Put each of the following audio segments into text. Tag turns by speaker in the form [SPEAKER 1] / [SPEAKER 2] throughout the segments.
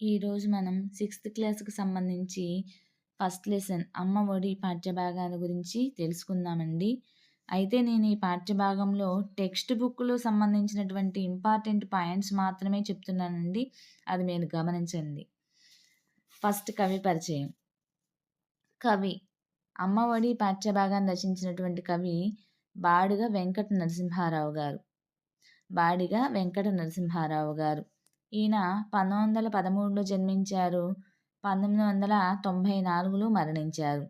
[SPEAKER 1] ఈరోజు మనం సిక్స్త్ క్లాస్కి సంబంధించి ఫస్ట్ లెసన్ అమ్మ ఒడి పాఠ్యభాగాల గురించి తెలుసుకుందామండి. అయితే నేను ఈ పాఠ్యభాగంలో టెక్స్ట్ బుక్లో సంబంధించినటువంటి ఇంపార్టెంట్ పాయింట్స్ మాత్రమే చెప్తున్నానండి. అది మీరు గమనించండి. ఫస్ట్ కవి పరిచయం. కవి. అమ్మ ఒడి పాఠ్యభాగాన్ని రచించినటువంటి కవి బాడిగ వెంకట నరసింహారావు గారు. బాడిగ వెంకట నరసింహారావు గారు. ఈయన పంతొమ్మిది వందల పదమూడులో జన్మించారు. పంతొమ్మిది వందల తొంభై నాలుగులో మరణించారు.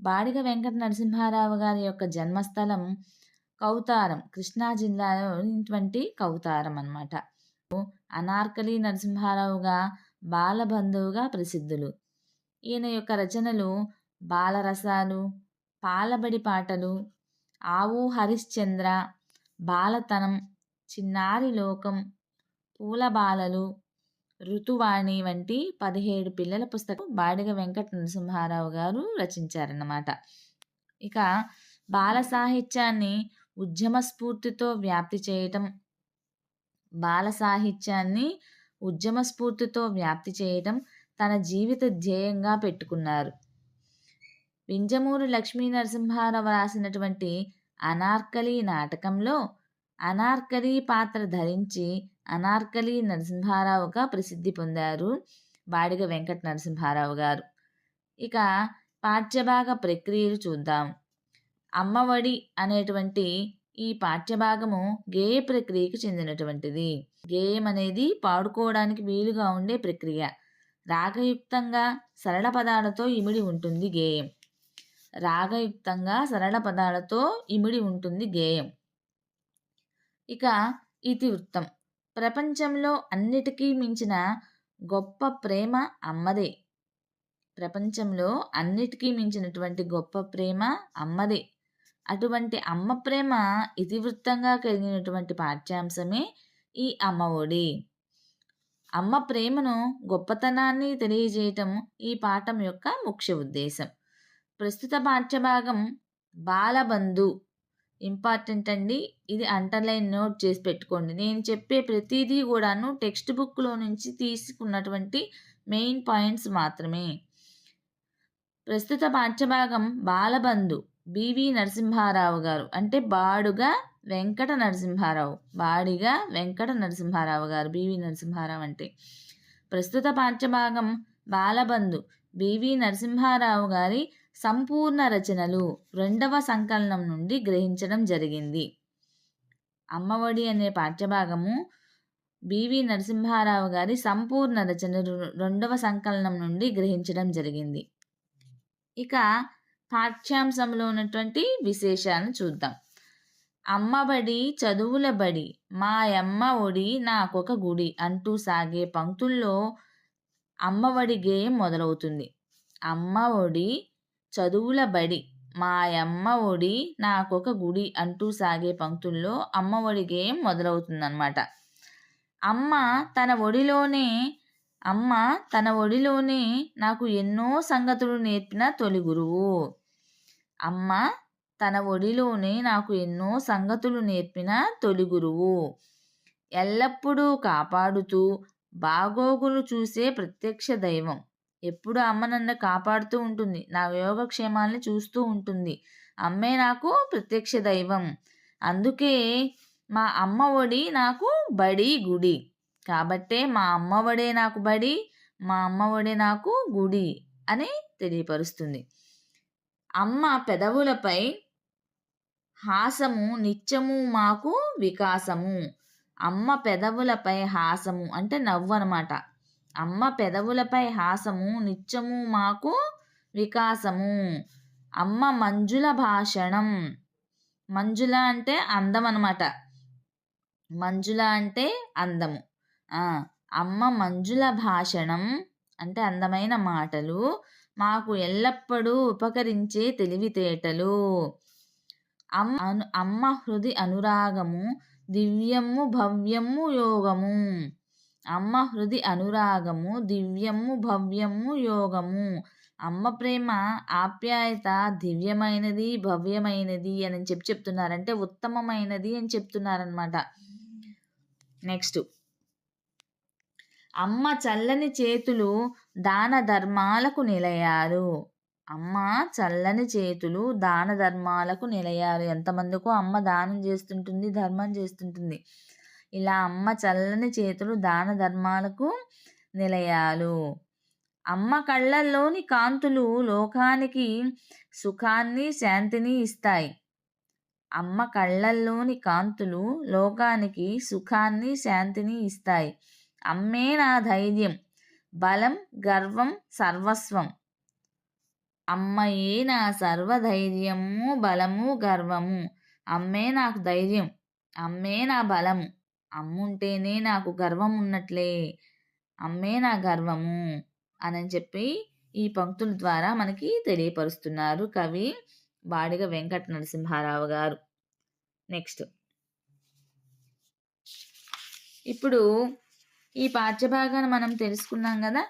[SPEAKER 1] బాడిగ వెంకట నరసింహారావు గారి యొక్క జన్మస్థలం కౌతారం కృష్ణా జిల్లాలోటువంటి కౌతారం అనమాట అనార్కలి నరసింహారావుగా బాలబంధువుగా ప్రసిద్ధులు. ఈయన యొక్క రచనలు బాలరసాలు పాలబడి పాటలు ఆవు హరిశ్చంద్ర బాలతనం చిన్నారి లోకం పూలబాలలు ఋతువాణి వంటి పదిహేడు పిల్లల పుస్తకం బాడిగ వెంకట నరసింహారావు గారు రచించారన్నమాట. ఇక బాల సాహిత్యాన్ని ఉద్యమ స్ఫూర్తితో వ్యాప్తి చేయటం బాల సాహిత్యాన్ని ఉద్యమ స్ఫూర్తితో వ్యాప్తి చేయటం తన జీవిత ధ్యేయంగా పెట్టుకున్నారు. వింజమూరు లక్ష్మీ నరసింహారావు రాసినటువంటి అనార్కలి నాటకంలో అనార్కలి పాత్ర ధరించి అనార్కలి నరసింహారావుగా ప్రసిద్ధి పొందారు బాడిగ వెంకట నరసింహారావు గారు. ఇక పాఠ్యభాగ ప్రక్రియలు చూద్దాం. అమ్మఒడి అనేటువంటి ఈ పాఠ్యభాగము గేయ ప్రక్రియకు చెందినటువంటిది. గేయం అనేది పాడుకోవడానికి వీలుగా ఉండే ప్రక్రియ. రాగయుక్తంగా సరళ పదాలతో ఇమిడి ఉంటుంది గేయం. రాగయుక్తంగా సరళ పదాలతో ఇమిడి ఉంటుంది గేయం. ఇక ఇతివృత్తం. ప్రపంచంలో అన్నిటికీ మించిన గొప్ప ప్రేమ అమ్మదే. ప్రపంచంలో అన్నిటికీ మించినటువంటి గొప్ప ప్రేమ అమ్మదే. అటువంటి అమ్మ ప్రేమ ఇతివృత్తంగా కలిగినటువంటి పాఠ్యాంశమే ఈ అమ్మ ఒడి. అమ్మ ప్రేమను గొప్పతనాన్ని తెలియజేయటం ఈ పాఠం యొక్క ముఖ్య ఉద్దేశం. ప్రస్తుత పాఠ్యభాగం బాలబంధు ఇంపార్టెంట్ అండి. ఇది అండర్లైన్ నోట్ చేసి పెట్టుకోండి. నేను చెప్పే ప్రతిదీ కూడాను టెక్స్ట్ బుక్లో నుంచి తీసుకున్నటువంటి మెయిన్ పాయింట్స్ మాత్రమే. ప్రస్తుత పాఠ్యభాగం బాలబంధు బివి నరసింహారావు గారు. అంటే బాడుగా వెంకట నరసింహారావు. బాడిగా వెంకట నరసింహారావు గారు బివి నరసింహారావు అంటే. ప్రస్తుత పాఠ్యభాగం బాలబంధు బివి నరసింహారావు గారి సంపూర్ణ రచనలు రెండవ సంకలనం నుండి గ్రహించడం జరిగింది. అమ్మఒడి అనే పాఠ్యభాగము బివి నరసింహారావు గారి సంపూర్ణ రచనలు రెండవ సంకలనం నుండి గ్రహించడం జరిగింది. ఇక పాఠ్యాంశంలో ఉన్నటువంటి విశేషాలను చూద్దాం. అమ్మబడి చదువుల బడి మా అమ్మ ఒడి నాకొక గుడి అంటూ సాగే పంక్తుల్లో అమ్మఒడి గేయం మొదలవుతుంది. అమ్మ ఒడి చదువుల బడి. మా అమ్మ ఒడి నాకొక గుడి అంటూ సాగే పంక్తుల్లో అమ్మ ఒడి గేమ్ మొదలవుతుందన్నమాట. అమ్మ తన ఒడిలోనే అమ్మ తన ఒడిలోనే నాకు ఎన్నో సంగతులు నేర్పిన తొలి గురువు. అమ్మ తన ఒడిలోనే నాకు ఎన్నో సంగతులు నేర్పిన తొలి గురువు. ఎల్లప్పుడూ కాపాడుతూ బాగోగులు చూసే ప్రత్యక్ష దైవం. ఎప్పుడు అమ్మ నన్ను కాపాడుతూ ఉంటుంది. నా యోగక్షేమాల్ని చూస్తూ ఉంటుంది. అమ్మే నాకు ప్రత్యక్ష దైవం. అందుకే మా అమ్మ ఒడి నాకు బడి గుడి. కాబట్టే మా అమ్మ ఒడే నాకు బడి మా అమ్మ ఒడే నాకు గుడి అని తెలియపరుస్తుంది. అమ్మ పెదవులపై హాసము నిత్యము మాకు వికాసము. అమ్మ పెదవులపై హాసము అంటే నవ్వు అనమాట అమ్మ పెదవులపై హాసము నిత్యము మాకు వికాసము. అమ్మ మంజుల భాషణం. మంజుల అంటే అందం అనమాట మంజుల అంటే అందము. అమ్మ మంజుల భాషణం అంటే అందమైన మాటలు మాకు ఎల్లప్పుడూ ఉపకరించే తెలివితేటలు. అమ్మ అను అమ్మ హృది అనురాగము దివ్యము భవ్యము యోగము. అమ్మ హృది అనురాగము దివ్యము భవ్యము యోగము. అమ్మ ప్రేమ ఆప్యాయత దివ్యమైనది భవ్యమైనది అని చెప్పి చెప్తున్నారంటే ఉత్తమమైనది అని చెప్తున్నారనమాట నెక్స్ట్. అమ్మ చల్లని చేతులు దాన ధర్మాలకు నిలయాలు అమ్మ చల్లని చేతులు దాన ధర్మాలకు నిలయాలు ఎంతమందికో అమ్మ దానం చేస్తుంటుంది ధర్మం చేస్తుంటుంది. ఇలా అమ్మ చల్లని చేతులు దాన ధర్మాలకు నిలయాలు. అమ్మ కళ్ళల్లోని కాంతులు లోకానికి సుఖాన్ని శాంతిని ఇస్తాయి. అమ్మ కళ్ళల్లోని కాంతులు లోకానికి సుఖాన్ని శాంతిని ఇస్తాయి. అమ్మే నా ధైర్యం బలం గర్వం సర్వస్వం. అమ్మయే నా సర్వధైర్యము బలము గర్వము. అమ్మే నాకు ధైర్యం అమ్మే నా బలము. అమ్ముంటేనే నాకు గర్వం ఉన్నట్లే. అమ్మే నా గర్వము అని చెప్పి ఈ పంక్తుల ద్వారా మనకి తెలియపరుస్తున్నారు కవి బాడిగ వెంకట నరసింహారావు గారు. నెక్స్ట్. ఇప్పుడు ఈ పాఠ్యభాగాన్ని మనం తెలుసుకున్నాం కదా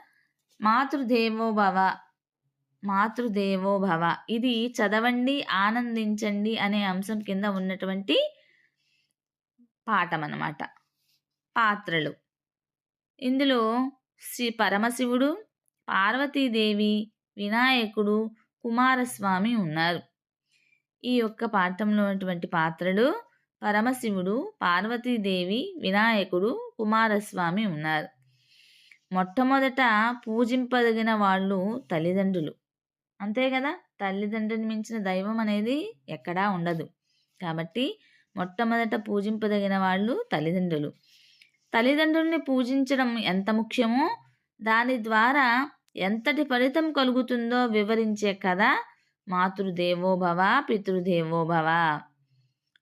[SPEAKER 1] మాతృదేవో భవ మాతృదేవో భవ. ఇది చదవండి ఆనందించండి అనే అంశం కింద ఉన్నటువంటి పాఠం అన్నమాట పాత్రలు. ఇందులో శ్రీ పరమశివుడు పార్వతీదేవి వినాయకుడు కుమారస్వామి ఉన్నారు. ఈ యొక్క పాఠంలో ఉన్నటువంటి పాత్రలు పరమశివుడు పార్వతీదేవి వినాయకుడు కుమారస్వామి ఉన్నారు. మొట్టమొదట పూజింపదగిన వాళ్ళు తల్లిదండ్రులు. అంతే కదా? తల్లిదండ్రుని మించిన దైవం అనేది ఎక్కడా ఉండదు. కాబట్టి మొట్టమొదట పూజింపదగిన వాళ్ళు తల్లిదండ్రులు. తల్లిదండ్రుల్ని పూజించడం ఎంత ముఖ్యమో దాని ద్వారా ఎంతటి ఫలితం కలుగుతుందో వివరించే కథ మాతృదేవోభవ పితృదేవోభవ.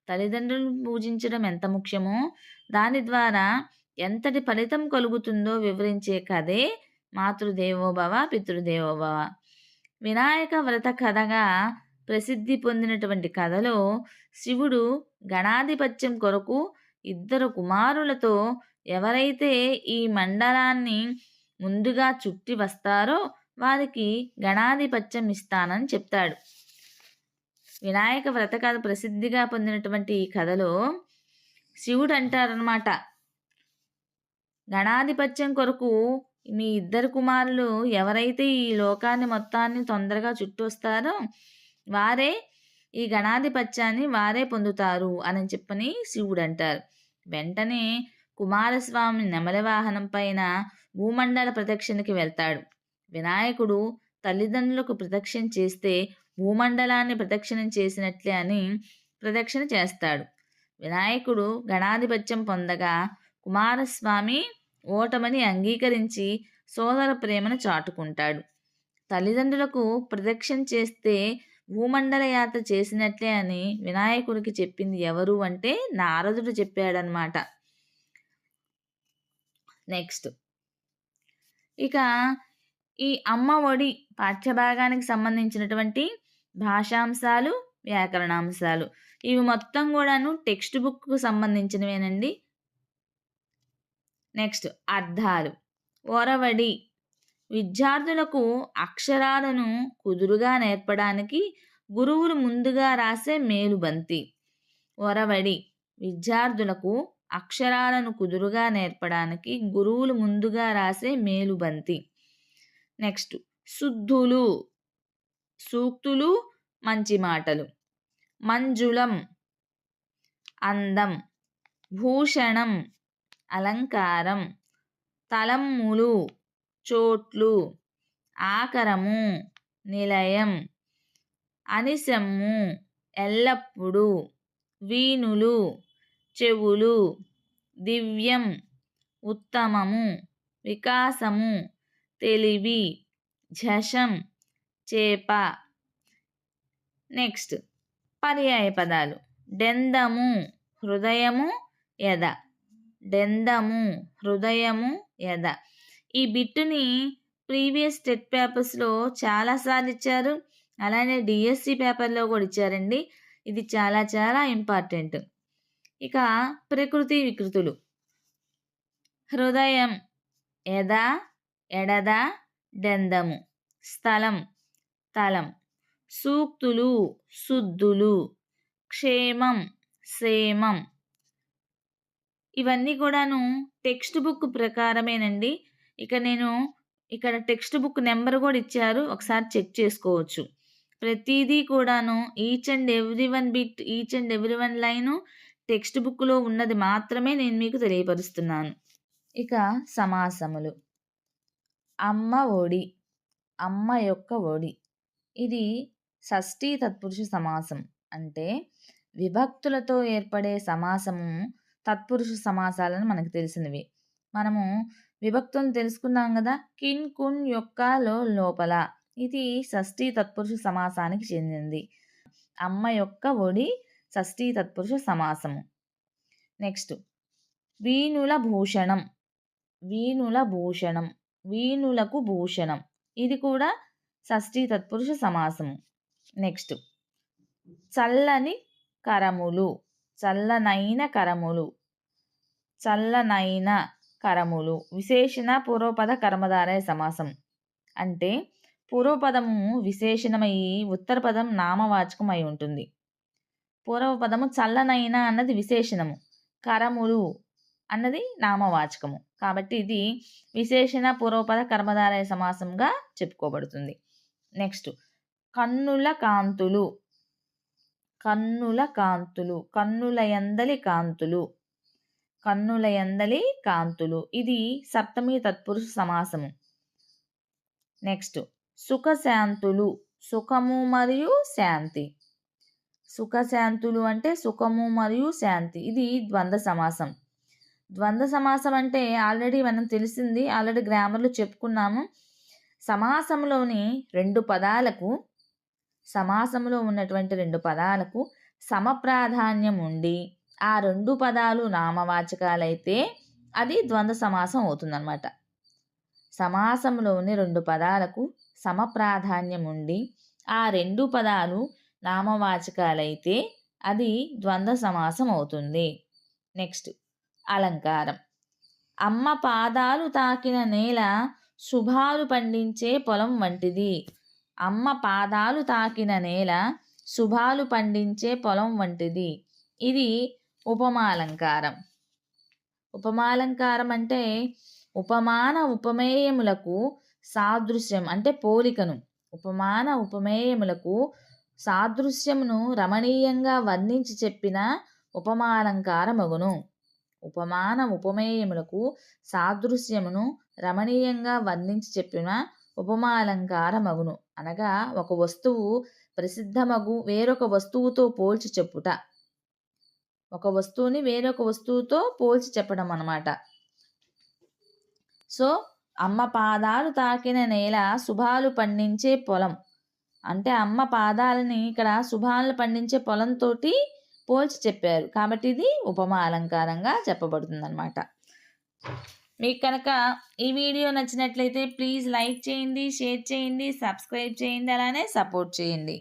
[SPEAKER 1] తల్లిదండ్రులను పూజించడం ఎంత ముఖ్యమో దాని ద్వారా ఎంతటి ఫలితం కలుగుతుందో వివరించే కథే మాతృదేవోభవ పితృదేవోభవ. వినాయక వ్రత కథగా ప్రసిద్ధి పొందినటువంటి కథలో శివుడు గణాధిపత్యం కొరకు ఇద్దరు కుమారులతో ఎవరైతే ఈ మండలాన్ని ముందుగా చుట్టి వస్తారో వారికి గణాధిపత్యం ఇస్తానని చెప్తాడు. వినాయక వ్రత కథ ప్రసిద్ధిగా పొందినటువంటి ఈ కథలో శివుడు అంటారనమాట గణాధిపత్యం కొరకు మీ ఇద్దరు కుమారులు ఎవరైతే ఈ లోకాన్ని మొత్తాన్ని తొందరగా చుట్టొస్తారో వారే ఈ గణాధిపత్యాన్ని వారే పొందుతారు అని చెప్పని శివుడు అంటారు వెంటనే కుమారస్వామి నెమలి వాహనం పైన భూమండల ప్రదక్షిణకి వెళ్తాడు. వినాయకుడు తల్లిదండ్రులకు ప్రదక్షిణ చేస్తే భూమండలాన్ని ప్రదక్షిణ చేసినట్లే అని ప్రదక్షిణ చేస్తాడు. వినాయకుడు గణాధిపత్యం పొందగా కుమారస్వామి ఓటమని అంగీకరించి సోదర ప్రేమను చాటుకుంటాడు. తల్లిదండ్రులకు ప్రదక్షిణ చేస్తే భూమండల యాత్ర చేసినట్లే అని వినాయకుడికి చెప్పింది ఎవరు అంటే నారదుడు చెప్పాడనమాట నెక్స్ట్. ఇక ఈ అమ్మ ఒడి పాఠ్యభాగానికి సంబంధించినటువంటి భాషాంశాలు వ్యాకరణాంశాలు. ఇవి మొత్తం కూడాను టెక్స్ట్ బుక్కు సంబంధించినవేనండి. నెక్స్ట్ అర్థాలు ఒరవడి విద్యార్థులకు అక్షరాలను కుదురుగా నేర్పడానికి గురువులు ముందుగా రాసే మేలుబంతి. ఒరవడి. విద్యార్థులకు అక్షరాలను కుదురుగా నేర్పడానికి గురువులు ముందుగా రాసే మేలుబంతి. నెక్స్ట్. శుద్ధులు. సూక్తులు. మంచి మాటలు. మంజులం. అందం. భూషణం. అలంకారం. తలమ్ములు చోట్లు. ఆకరము నిలయం. అనిసమ్ము ఎల్లప్పుడూ. వీణులు చెవులు దివ్యం. ఉత్తమము వికాసము తెలివి ఝషం చేప. నెక్స్ట్ పర్యాయ పదాలు. డెందము హృదయము ఎద డెందము హృదయము ఎద ఈ బిట్టుని ప్రీవియస్ టెట్ పేపర్స్లో చాలాసార్లు ఇచ్చారు. అలానే డిఎస్సి పేపర్లో కూడా ఇచ్చారండి. ఇది చాలా చాలా ఇంపార్టెంట్. ఇక ప్రకృతి వికృతులు. హృదయం ఎద ఎడద డెందము. స్థలం తలం. సూక్తులు శుద్ధులు. క్షేమం సేమం. ఇవన్నీ కూడాను టెక్స్ట్ బుక్ ప్రకారమేనండి. ఇక నేను ఇక్కడ టెక్స్ట్ బుక్ నెంబర్ కూడా ఇచ్చారు. ఒకసారి చెక్ చేసుకోవచ్చు. ప్రతిదీ కూడాను each and every one bit each and every one line text బుక్లో ఉన్నది మాత్రమే నేను మీకు తెలియపరుస్తున్నాను. ఇక సమాసములు. అమ్మ ఒడి అమ్మ యొక్క ఒడి. ఇది షష్ఠీ తత్పురుష సమాసం. అంటే విభక్తులతో ఏర్పడే సమాసము తత్పురుష సమాసాలను మనకు తెలిసినవి. మనము విభక్తులను తెలుసుకున్నాం కదా. కిన్ కున్ యొక్క లో లోపల. ఇది షష్ఠీ తత్పురుష సమాసానికి చెందింది. అమ్మ యొక్క ఒడి షష్ఠీ తత్పురుష సమాసము. నెక్స్ట్. వీణుల భూషణం. వీణుల భూషణం. వీణులకు భూషణం. ఇది కూడా షష్ఠీ తత్పురుష సమాసము. నెక్స్ట్. చల్లని కరములు. చల్లనైన కరములు. చల్లనైన కరములు. విశేషణ పూర్వపద కర్మధారయ సమాసం. అంటే పూర్వపదము విశేషణమై ఉత్తర పదం నామవాచకం అయి ఉంటుంది. పూర్వపదము చల్లనైన అన్నది విశేషణము. కరములు అన్నది నామవాచకము. కాబట్టి ఇది విశేషణ పూర్వపద కర్మధారయ సమాసంగా చెప్పుకోబడుతుంది. నెక్స్ట్ కన్నుల కాంతులు. కన్నుల కాంతులు. కన్నుల ఎందలి కాంతులు. కన్నుల ఎందలి కాంతులు. ఇది సప్తమి తత్పురుష సమాసము. నెక్స్ట్ సుఖశాంతులు. సుఖము మరియు శాంతి. సుఖశాంతులు అంటే సుఖము మరియు శాంతి. ఇది ద్వంద్వ సమాసం. ద్వంద్వ సమాసం అంటే ఆల్రెడీ మనం తెలిసింది ఆల్రెడీ గ్రామర్లో చెప్పుకున్నాము. సమాసంలోని రెండు పదాలకు సమాసంలో ఉన్నటువంటి రెండు పదాలకు సమప్రాధాన్యం ఉండి ఆ రెండు పదాలు నామవాచకాలైతే అది ద్వంద్వ సమాసం అవుతుందన్నమాట. సమాసంలోని రెండు పదాలకు సమప్రాధాన్యం ఉండి ఆ రెండు పదాలు నామవాచకాలైతే అది ద్వంద్వ సమాసం అవుతుంది. నెక్స్ట్ అలంకారం. అమ్మ పాదాలు తాకిన నేల శుభాలు పండించే పొలం వంటిది. అమ్మ పాదాలు తాకిన నేల శుభాలు పండించే పొలం వంటిది. ఇది ఉపమాలంకారం. ఉపమాలంకారం అంటే ఉపమాన ఉపమేయములకు సాదృశ్యం అంటే పోలికను. ఉపమాన ఉపమేయములకు సాదృశ్యమును రమణీయంగా వర్ణించి చెప్పిన ఉపమాలంకారమగును. ఉపమాన ఉపమేయములకు సాదృశ్యమును రమణీయంగా వర్ణించి చెప్పిన ఉపమాలంకారమగును. అనగా ఒక వస్తువు ప్రసిద్ధమగు వేరొక వస్తువుతో పోల్చి చెప్పుట. ఒక వస్తువుని వేరొక వస్తువుతో పోల్చి చెప్పడం అన్నమాట. సో అమ్మ పాదాలు తాకిన నేల శుభాలు పండించే పొలం. అంటే అమ్మ పాదాలని ఇక్కడ శుభాలను పండించే పొలంతో పోల్చి చెప్పారు. కాబట్టి ఇది ఉపమా అలంకారంగా చెప్పబడుతుందన్నమాట. మీకు కనుక ఈ వీడియో నచ్చినట్లయితే ప్లీజ్ లైక్ చేయండి షేర్ చేయండి సబ్స్క్రైబ్ చేయండి అలానే సపోర్ట్ చేయండి.